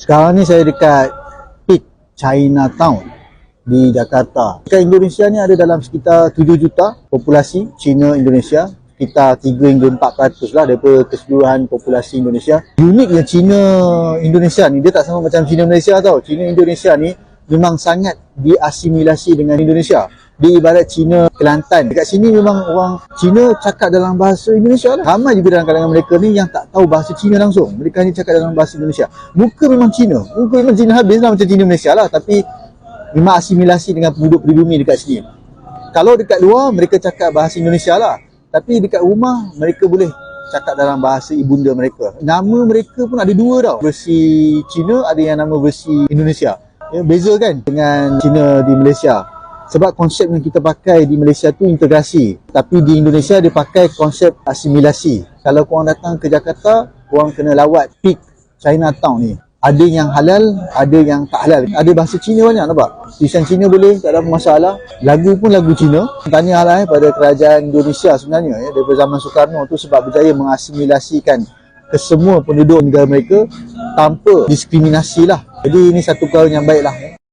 Sekarang ni saya dekat Peak Chinatown di Jakarta. Dekat Indonesia ni ada dalam sekitar 7 juta populasi Cina Indonesia. Kita 3 hingga 4% lah daripada keseluruhan populasi Indonesia. Uniknya Cina Indonesia ni dia tak sama macam Cina Malaysia tau. Cina Indonesia ni memang sangat diasimilasi dengan Indonesia. Dia ibarat Cina Kelantan. Dekat sini memang orang Cina cakap dalam bahasa Indonesia lah. Ramai juga dalam kalangan mereka ni yang tak tahu bahasa Cina langsung. Mereka ni cakap dalam bahasa Indonesia. Muka memang Cina. Muka memang Cina habis lah macam Cina Malaysia lah. Tapi memang asimilasi dengan penduduk pribumi dekat sini. Kalau dekat luar mereka cakap bahasa Indonesia lah. Tapi dekat rumah mereka boleh cakap dalam bahasa ibunda mereka. Nama mereka pun ada dua tau. Versi Cina ada yang nama versi Indonesia. Ya, beza kan dengan Cina di Malaysia. Sebab konsep yang kita pakai di Malaysia tu integrasi. Tapi di Indonesia dia pakai konsep asimilasi. Kalau korang datang ke Jakarta, korang kena lawat peak Chinatown ni. Ada yang halal, ada yang tak halal. Ada bahasa Cina banyak nampak. Tulisan Cina boleh, tak ada masalah. Lagu pun lagu Cina. Tanya lah eh, pada kerajaan Indonesia sebenarnya ya, daripada zaman Soekarno tu sebab berjaya mengasimilasikan ke semua penduduk negara mereka tanpa diskriminasi lah. Jadi ini satu perkara yang baik lah. Ya.